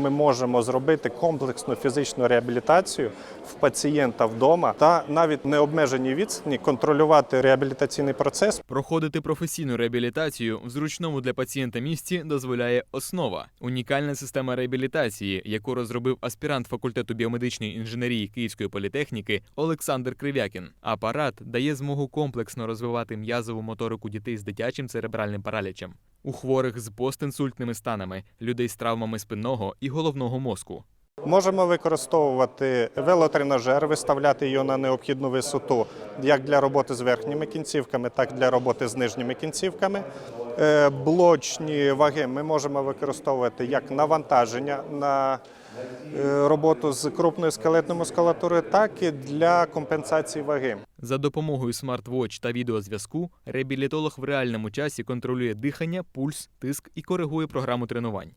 Ми можемо зробити комплексну фізичну реабілітацію в пацієнта вдома та навіть не обмежені відстані контролювати реабілітаційний процес. Проходити професійну реабілітацію в зручному для пацієнта місці дозволяє основа унікальна система реабілітації, яку розробив аспірант факультету біомедичної інженерії Київської політехніки Олександр Кривякін. Апарат дає змогу комплексно розвивати м'язову моторику дітей з дитячим церебральним паралічем, у хворих з постінсультними станами, людей з травмами спинного і головного мозку. Можемо використовувати велотренажер, виставляти його на необхідну висоту як для роботи з верхніми кінцівками, так і для роботи з нижніми кінцівками. Е, Блочні ваги ми можемо використовувати як навантаження на е, роботу з крупною скелетною мускулатурою, так і для компенсації ваги. За допомогою смарт-вотч та відеозв'язку реабілітолог в реальному часі контролює дихання, пульс, тиск і коригує програму тренувань.